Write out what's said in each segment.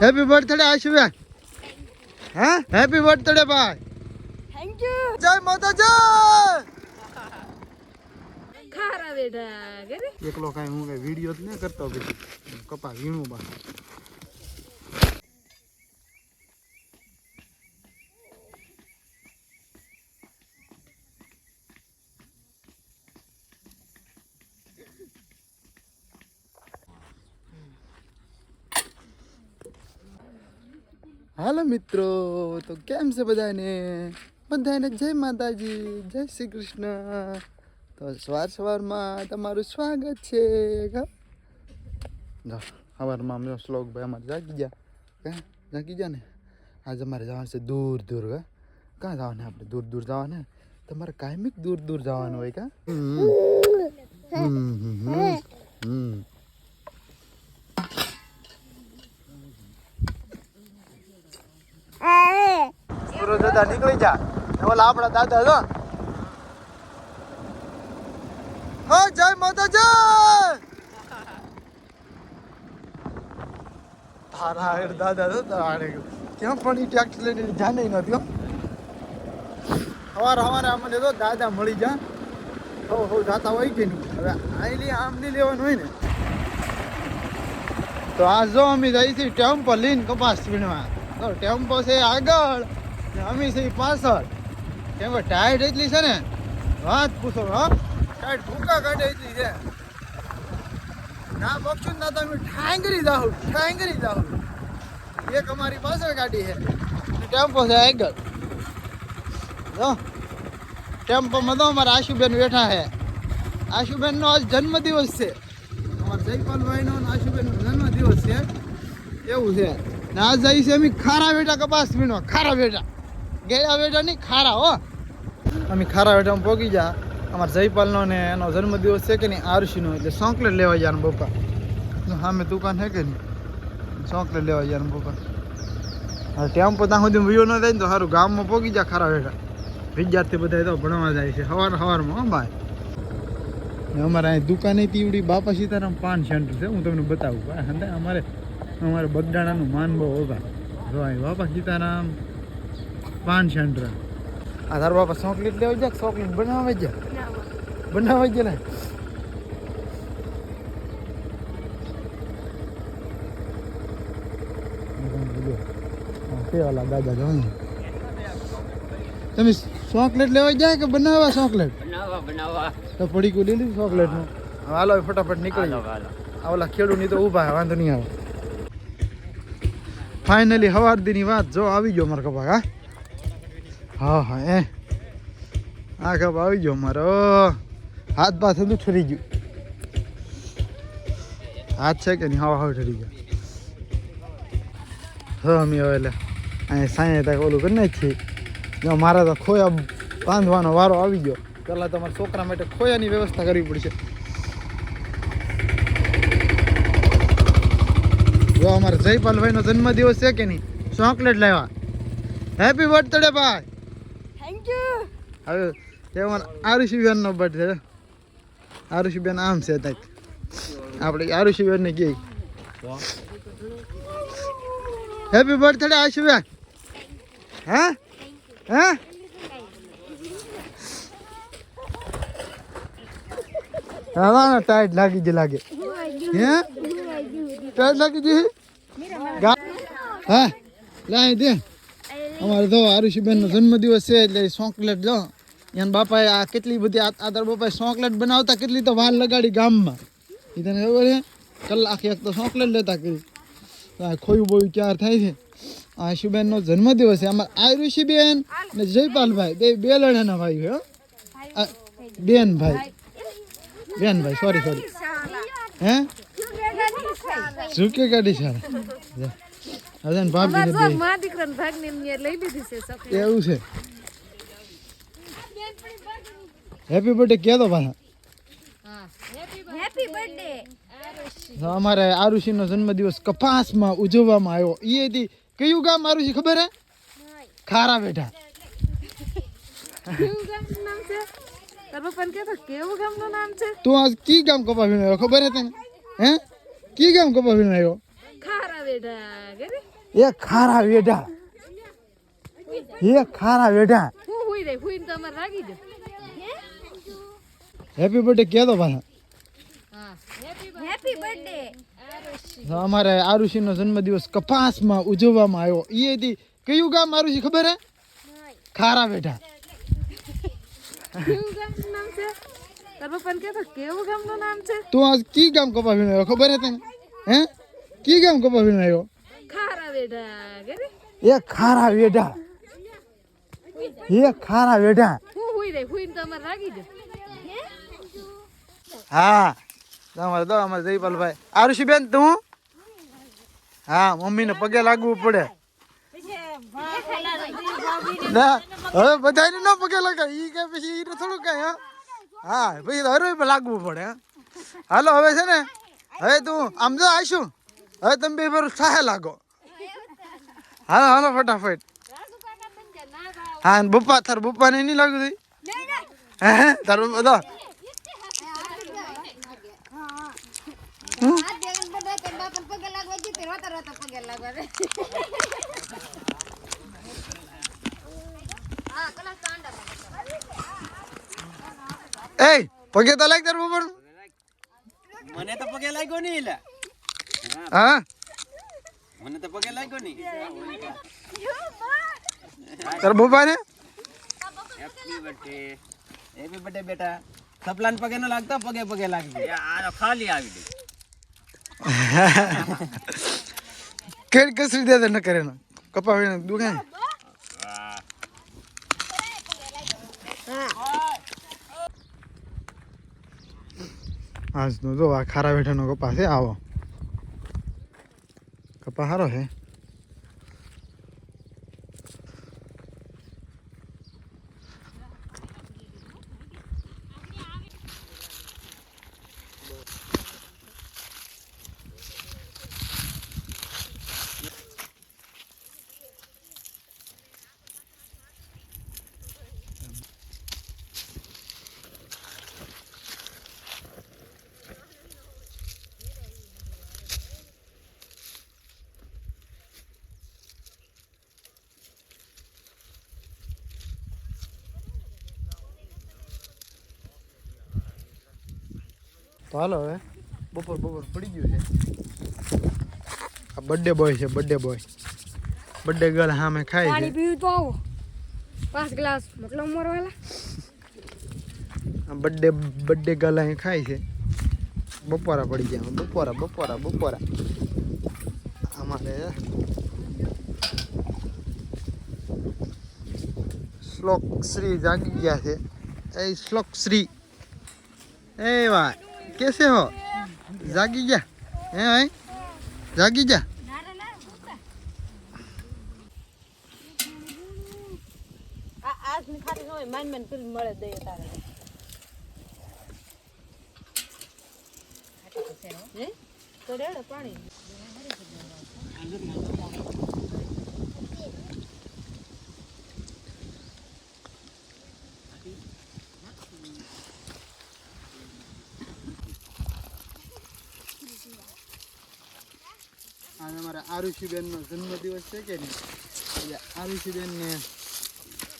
Happy birthday આશુબેન હા happy birthday ભાઈ thank you જય માતાજી ખારા બેટા એકલો કાઈ હું કઈ વીડિયો જ ન કરતો કપા વીણું બા. હાલો મિત્રો, તો કેમ છે બધાને? બધાને જય માતાજી, જય શ્રી કૃષ્ણ. તો સવાર સવારમાં તમારું સ્વાગત છે. સવારમાં અમે શ્લોક ભાઈ અમારે જાગી ગયા. કે જાગી ગયા ને? આજે અમારે જવાનું છે દૂર દૂર કા ક્યાં જવાનું આપણે? દૂર દૂર જવાનું તમારે કાયમિક દૂર દૂર જવાનું હોય, કા? હમ હમ હમ. હમ જોતા નીકળી જા. ઓલા આપણા દાદા જો. હો, જય માતાજી! તારા હેડ દાદા તો તારે ક્યાં પણ ઈ ટ્રેક્ટર લઈને જાને હો. હવાર હવારે અમને તો દાદા મળી જા. હો હો, જાતા હોય કે નહીં? હવે આઈલી આમ નહીં લેવાનું હોય ને. તો આ જો અમે જઈશું ટેમ્પો લઈને કપાસ વીણવા. તો ટેમ્પો છે આગળ. અમે છે પાછળ. કેમ કે ટાઈટ એટલી છે ને? વાત પૂછો હા. ટાઈટ ભૂકા કાઢે એટલી છે. ના બક્ષું ના તમે ઠાંગરી જાઓ ઠાંગરી જાઓ એક અમારી પાછળ ગાડી છે. ટેમ્પો છે આગળ. જો. ટેમ્પોમાં તો અમારા આશુબેન બેઠા છે. આશુબેનનો આજ જન્મદિવસ છે. અમારા જયપાલભાઈનો આશુબેનનો જન્મદિવસ છે. એવું છે. ના જઈ છે અમે ખારા બેટા કપાસ વીણવા ખારા બેટા. ગેડા ખારા હો. અમે ખારા બેટામાં પોગી જા અમારા જયપાલનો ને એનો જન્મદિવસ છે કે નહીં, આરસીનો. એટલે ચોકલેટ લેવા જવાનું પપ્પા. સામે દુકાન છે કે નહીં? ચોકલેટ લેવા જવાનું પપ્પા. હવે ટેમ્પો ત્યાં સુધી વયો ન થાય ને તો સારું, ગામમાં પહોંચી જા ખારા બેટા વિદ્યાર્થી બધા તો ભણવા જાય છે સવાર સવારમાં હા ભાઈ. અમારે અહીં દુકાને તીવડી બાપા સીતારામ પાન સેન્ટર છે, હું તમને બતાવું. અમારે અમારે બગડાણાનું માન બહુ હોગા જો અહીં બાપા સીતારામ પાન સેન્ટર આ તાર બાપા ચોકલેટ લેવા જાય ચોકલેટ બનાવે જાય બનાવે જાય ને કેવાલા દાદા જો તમે ચોકલેટ લેવા જાય કે બનાવવા ચોકલેટ બનાવવા બનાવવા તો પડી કુ લીધી ચોકલેટનું હાલો ફટાફટ નીકળી. આ ઓલા ખેડૂતની તો ઊભા વાંધો નહીં આવે ફાઇનલી હવાર દીની વાત જો આવી ગયો મારા કપા હા હા હા, એ. આ કપા આવી ગયો મારો. હાથ બાથ બધું ઠરી ગયું. હાથ છે કે નહીં? હવા, હવે ઠરી ગયો. હા, અમે હવે એટલે અહીંયા સાંજે તક ઓલું કરી નાખીએ. મારે તો ખોયા બાંધવાનો વારો આવી ગયો. પહેલાં તમારા છોકરા માટે ખોયાની વ્યવસ્થા કરવી પડશે. જો અમારા જયપાલભાઈનો જન્મદિવસ છે કે નહીં? ચોકલેટ લાવ્યા. હેપી બર્થડે ભાઈ. થેન્ક યુ હવે તેમાં આરુષિબેનનો બર્થડે આરુષિબેન આમ છે તાક. આપણે આરુષિબેનને કહે હેપી બર્થડે આશુબેન હા? હા? હા ટાઈટ લાગી જ લાગે. હે? ટાઈટ લાગી ગા- હા? લાય દે. અમારે તો આરુષિબેન નો જન્મદિવસ છે એટલે ચોકલેટ જો. એના બાપાએ આ કેટલી બધી આ આ તારા બાપાએ ચોકલેટ બનાવતા કેટલી તો વાર લગાડી ગામમાં. એ તને ખબર છે? કલાક એક તો ચોકલેટ લેતા કરી. આ ખોયું બોયું ક્યાર થાય છે? આશુબેન નો જન્મદિવસ છે. અમારે આયુષીબેન ને જયપાલભાઈ બે બે લડાના ભાઈ હો. આ બેન ભાઈ બેન ભાઈ સોરી સોરી હે? ઝૂકી કાઢી સારા જા. હવે ને ભાભી ને મા દીકરાને ભાગને એમને લઈ લીધી છે ચોકલેટ એવું છે? હેપી બર્થડે કહેતો પાછા. હેપી બર્થડે અમારે અમારે આરુષિનો જન્મદિવસ કપાસમાં ઉજવવામાં આવ્યો. એ કયું ગામ આરુષિ ખબર હે? ખારા બેઠા. કેવું ગામનું નામ છે? તાર પપ્પાને કહેતો કેવું ગામનું નામ છે? તું આજ કી ગામ કપા વીણો આવ્યો ખબર હે તને? હે? કી ગામ કપા વીણો આવ્યો ખારા બેઠા કે રે? એ ખારા વેઢા. એ ખારા વેઢા. હું હુઈ રહી હુઈને તમારે રાગી દો હેપી બર્થડે કહેતો પાછા હા. હેપી બર્થડે તો અમારે આરુષિનો જન્મદિવસ કપાસમાં ઉજવવામાં આવ્યો. એ હતી કયું ગામ આરુષિ ખબર હે? ખારા બેઠા કેવું ગામનું નામ છે? તાર પપ્પાને કેવું ગામનું નામ છે? તું આજ કી ગામ કપા વીણો ખબર હે તને? હે? કી કેમ કપા વીણો આવ્યો? ખારા બેઠા કે એ ખારા વેઢા. એ ખારા વેઢા. હું હુઈ રહી હુઈને તમારે રાગી દે હા તમારે દો અમારે જયપાલભાઈ. આરુષિ બેન તું? હા મમ્મીને પગે લાગવું પડે. હવે બધાને ન પગે લગાય ઈ કે પછી ઈ થોડું કઈ હા. હા પછી તો હરોય લાગવું પડે હાલો હવે છે ને હવે તું આમ જો આવીશું હવે તમે બે ફેર સાહે લાગો. હાલો હાલો, ફટાફટ. હા બપ્પા તાર બપ્પાને નહીં લાગ્યું હે તાર બપ્પા ચાંડા એ પગે તો લાગ તાર બપ્પા મને તો પગે લાગ્યો નહીં એટલે હા? મને તો પગે લાગ્યો નહીં. તાર ને હેપી બર્થડે હેપી બર્થડે બેટા. સપલાન પગે ન લાગતા પગે પગે લાગી આ ખાલી આવી ગઈ. કેડ કસરી દે ન કરે ને. કપા વીણે દુકાન આજનો જો આ ખારા બેઠાનો કપા છે આવો. કપા સારો છે તો હાલો હવે. બપોર બપોર પડી ગયું છે. આ બર્થડે બોય છે બર્થડે બોય બર્થડે ગર્લ સામે ખાય પાણી પીવું તો આવો. પાંચ ગ્લાસ મતલબ આ બર્થડે બર્થડે ગર્લ અહીં ખાય છે. બપોરા પડી ગયા બપોરા બપોરા બપોરા. અમારે શ્લોક શ્રી જાગી ગયા છે. એ શ્લોક શ્રી. એ ભાઈ. જાગી ગયા. આજની ખાતી હોય માન માન મળે દે તારે. હે. તો પાણી. આજે અમારા આરુષિબેનનો જન્મદિવસ છે કે નહીં? એટલે આરુષિબેનને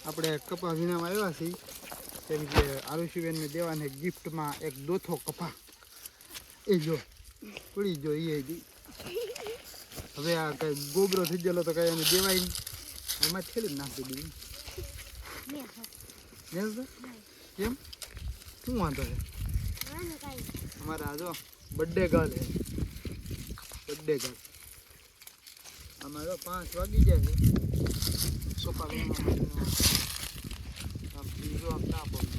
આપણે કપા વીણામાં આવ્યા છીએ. કેમ કે આરુષિબેનને દેવાને ગિફ્ટમાં એક દોથો કપા. એ જો પડી જો એ હવે આ કઈ ગોબરો થઈ ગયેલો તો કઈ અમે દેવાય નહીં. એમાં જ નાખી દીધી. કેમ? શું વાંધો છે? અમારા જો બર્થડે ગર્લ છે. બર્થડે ગર્લ આમાં પાંચ વાગી જાય છે. સોફા બીજો આમ ના પડે.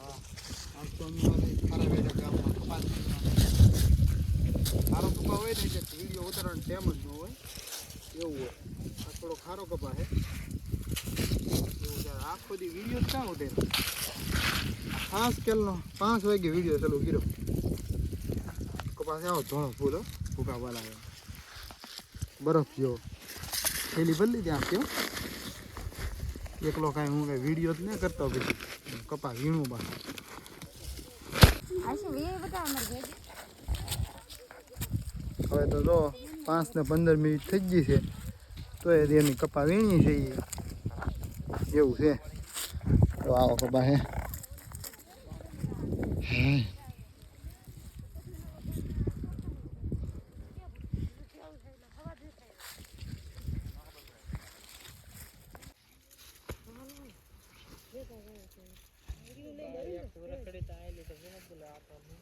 હા, આમ તો અમારે ખારા કપા હોય ને કે વીડિયો ઉતરણ ટેમ જ ન હોય. એવું હોય. આ થોડો ખારો કપા છે. આખો દી વીડિયો ક્યાં ઉઠે પાંચ કેલનો પાંચ વાગે વીડિયો ચાલુ કર્યો. કપાસ આવો ધોળો ફૂલ ભૂકા વાલા બરફ જેવો. થેલી બદલી ત્યાં કેવો એકલો કાંઈ હું કાંઈ વીડિયો જ નહીં કરતો પછી કપા વીણું બા. હવે તો જો પાંચ ને પંદર મિનિટ થઈ ગઈ છે તો એ એની કપા વીણી છે. એવું છે. તો આવો કપા હા. રખડી તો આવેલી તો બોલે આપણને